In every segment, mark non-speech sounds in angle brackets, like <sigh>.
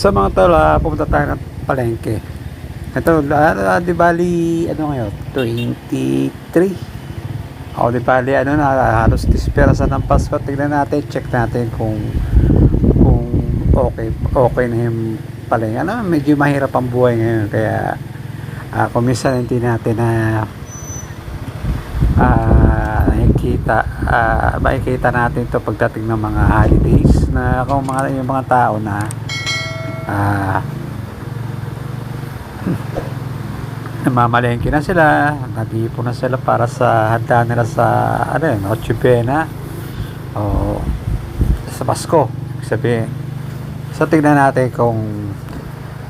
Sa mga tol, ah, pupunta tayo ng palengke. Ito, ah, di bali, ano ngayon? 23. O, di bali, ano na, halos disperasan ng Pasko. Tignan natin, check natin kung kung okay, okay na yung palengke. Ano, medyo mahirap ang buhay ngayon. Kaya, ah, kung minsan hindi natin na ah nakikita ah makikita natin to pagdating ng mga holidays na kung mga yung mga tao na ah namamalengke na sila nag-iipon na sila para sa handa nila sa ano yun Noche Buena o sa Pasko sabihin so tignan natin kung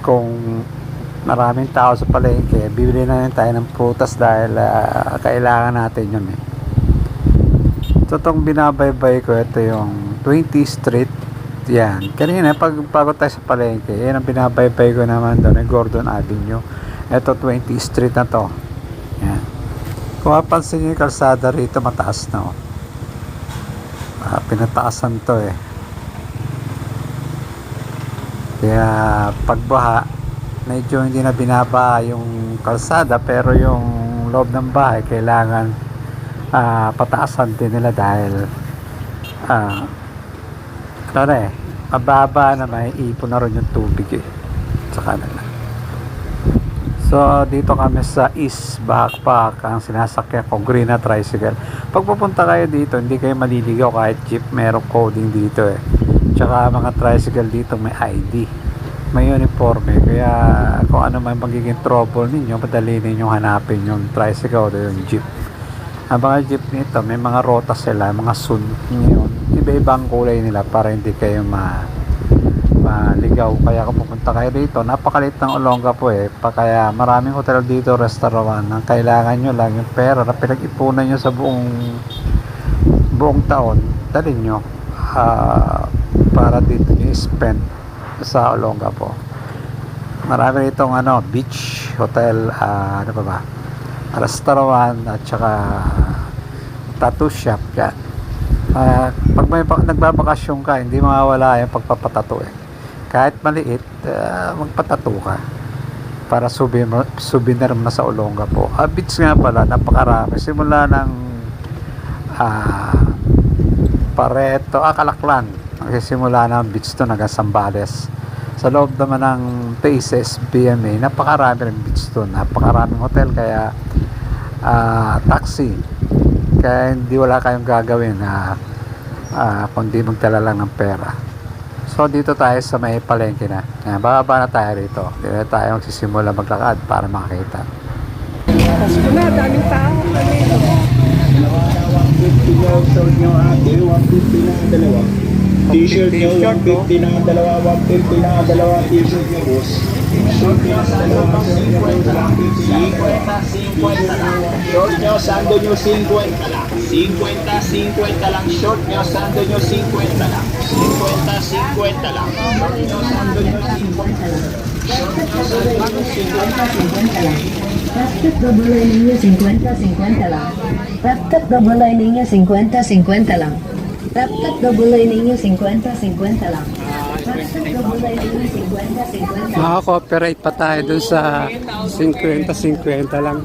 kung maraming tao sa palengke, bibili na rin tayo ng prutas dahil ah, kailangan natin yun eh. So, itong binabaybay ko, ito yung 20 Street. Yan. Kanina, pag bago tayo sa palengke, yan ang binabaybay ko naman doon, yung Gordon Avenue. Ito, 20 Street na to. Yan. Kung mapansin nyo yung kalsada rito, mataas na oh. Ah, pinataasan to eh. Kaya pagbaha, medyo hindi na binaba yung kalsada pero yung loob ng bahay kailangan ah, pataasan din nila dahil ah na eh, mababa na may ipon na rin yung tubig eh sa kanila. So, dito kami sa East Backpack ang sinasakyan ko, Green na Tricycle. Pag pupunta kayo dito, hindi kayo maliligaw kahit jeep, merong coding dito eh. Tsaka mga tricycle dito may ID may uniforme kaya kung ano man magiging trouble ninyo madali ninyong hanapin yung tricycle o yung jeep ang mga jeep nito may mga rota sila mga sun ngayon iba-ibang kulay nila para hindi kayo ma maligaw kaya kung pupunta kayo dito napakalit ng Olonga po eh pa kaya maraming hotel dito restaurant ang kailangan nyo lang yung pera na pinag-ipunan nyo sa buong buong taon dalhin nyo ah, para dito nyo spend sa Olonga po. Marami itong ano, beach, hotel, ah, ano pa ba? Restaurant at saka tattoo shop yan. Ah, pag may nagbabakasyon ka, hindi mawawala yung pagpapatato eh. Kahit maliit, ah, magpatato ka para souvenir, souvenir mo na sa Olonga po. Ah, beach nga pala, napakarami. Simula ng ah, Pareto, ah, Kalaklan. Nagsisimula ng beach to hanggang Sambales. Sa loob naman ng Paces, BMA, napakarami rin beach to. Napakaraming hotel, kaya ah, taxi. Kaya hindi wala kayong gagawin na ah, kundi magdala lang ng pera. So dito tayo sa may palengke na. Yan, bababa na tayo rito. Na tayo magsisimula maglakad para makakita. Pasko na, daming tao kami. T-shirt nyo, 150 na dalawa, 150 na dalawa, t-shirt nyo, boss. Short nyo, dalawa, 50, 50 lang. Short nyo, sando nyo, 50 lang. 50, 50 lang. Short nyo, sando nyo, 50 lang. 50, 50 lang. Short nyo, sando nyo, 50 lang. Short nyo, sando nyo, 50 lang. Plastic double liningnya 50-50 lang. Plastic double liningnya 50-50 lang. Plastic double liningnya 50-50 lang. Double liningnya 50-50 lang. Maka-cooperate pa tayo dun sa 50-50 lang.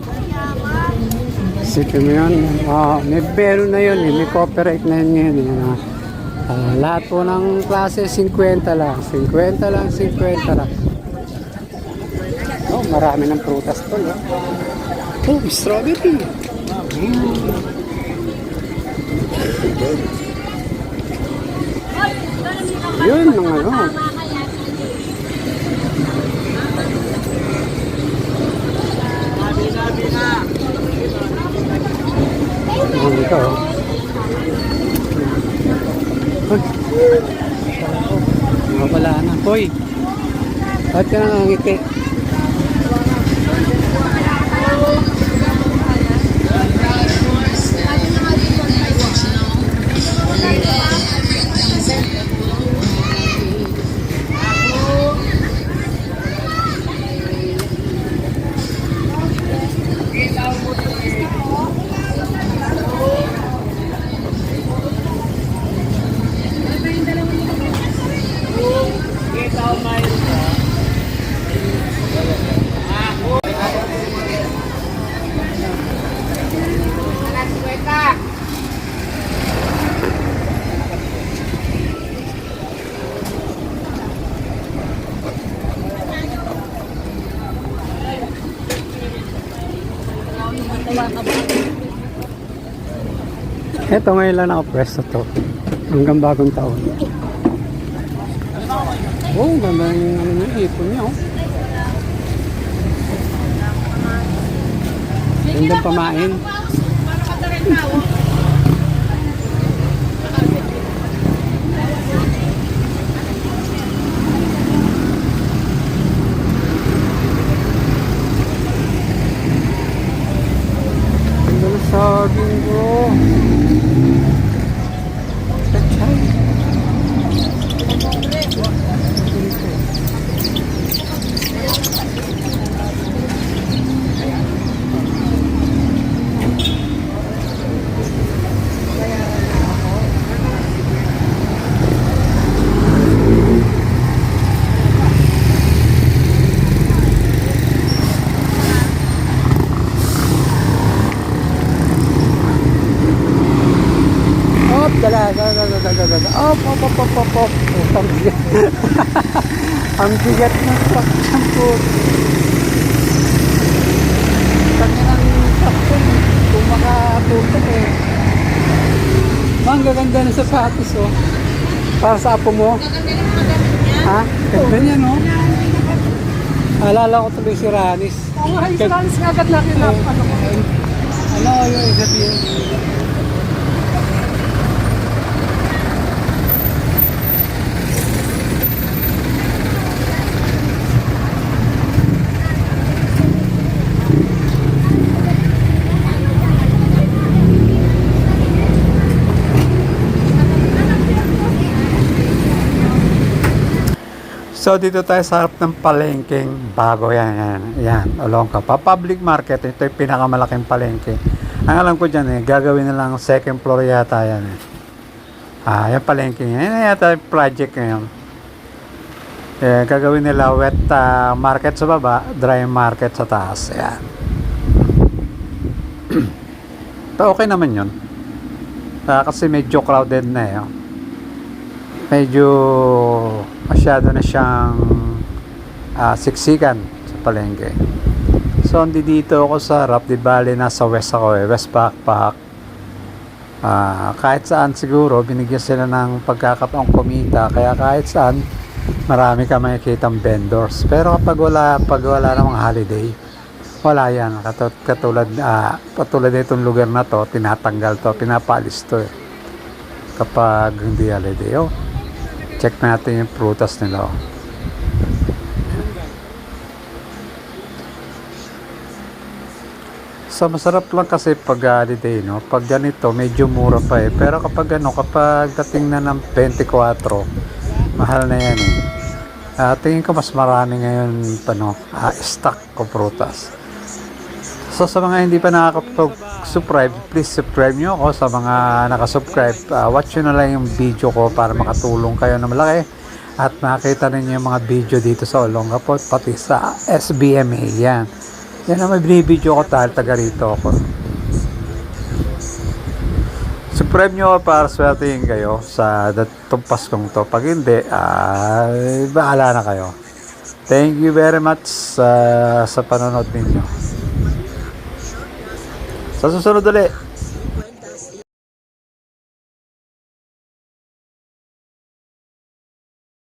Sige mo yun. Ah, may meron na yun eh. May cooperate na yun ngayon. eh. Ah, lahat po ng klase 50 lang. 50 lang, 50 lang. Oh, marami ng prutas to. Oh, oh strawberry. Yun, mga ano. Ano ito? Hoy. Mga wala na. Hoy. Ba't ka nangangiti? Ito ngayon lang nakapwesto to. Hanggang bagong taon. Oh, ganda yung ano niya, ipon niya. Oh. Ganda pamain. Ang dala. Op, op, op, op, op, op. Oh, Ang bigat. <laughs> Ang bigat ng sakyan po. Kanya ng sakyan. Kung makatutok eh. Ang gaganda ng sapatos oh. Para sa apo mo. Ha? Ganda niya no? Alala ko tuloy si Ranis. Oo, ay, salis nga agad natin na ano ko. Ano yung sabihin? So dito tayo sa harap ng palengkeng bago yan, yan, yan, Olongka. Pa public market, ito yung pinakamalaking palengke. Ang alam ko dyan eh, gagawin na lang second floor yata yan eh. Ah, yung palengke yan. Yan yata yung project ngayon. Eh, gagawin nila wet ah, market sa baba, dry market sa taas. Yan. <clears throat> Pero okay naman yun. Ah, kasi medyo crowded na eh. oh medyo masyado na siyang ah, siksikan sa palengke. So, hindi dito ako sa harap, di bali nasa west ako eh, west backpack. Ah, kahit saan siguro, binigyan sila ng pagkakataong kumita, kaya kahit saan, marami ka makikitang vendors. Pero kapag wala, pag wala namang holiday, wala yan. Katulad, katulad, ah, katulad itong lugar na to, tinatanggal to, pinapalis to eh. Kapag hindi holiday, oh. Check natin yung prutas nila. oh. So masarap lang kasi pag holiday, no? Pag ganito, medyo mura pa eh. Pero kapag ano, kapag dating na ng 24, mahal na yan eh. Ah, tingin ko mas marami ngayon ano, ah, stock ko prutas. So sa mga hindi pa nakakapag-subscribe, please subscribe nyo ako. Sa mga nakasubscribe, uh, watch nyo na lang yung video ko para makatulong kayo na malaki. At makita ninyo yung mga video dito sa Olongapot, pati sa SBMA. Yan. Yan ang may binibideo ko dahil taga rito ako. Subscribe nyo para swertein kayo sa datong Paskong to. Pag hindi, ay bahala na kayo. Thank you very much sa sa panonood ninyo. Sa susunod ulit.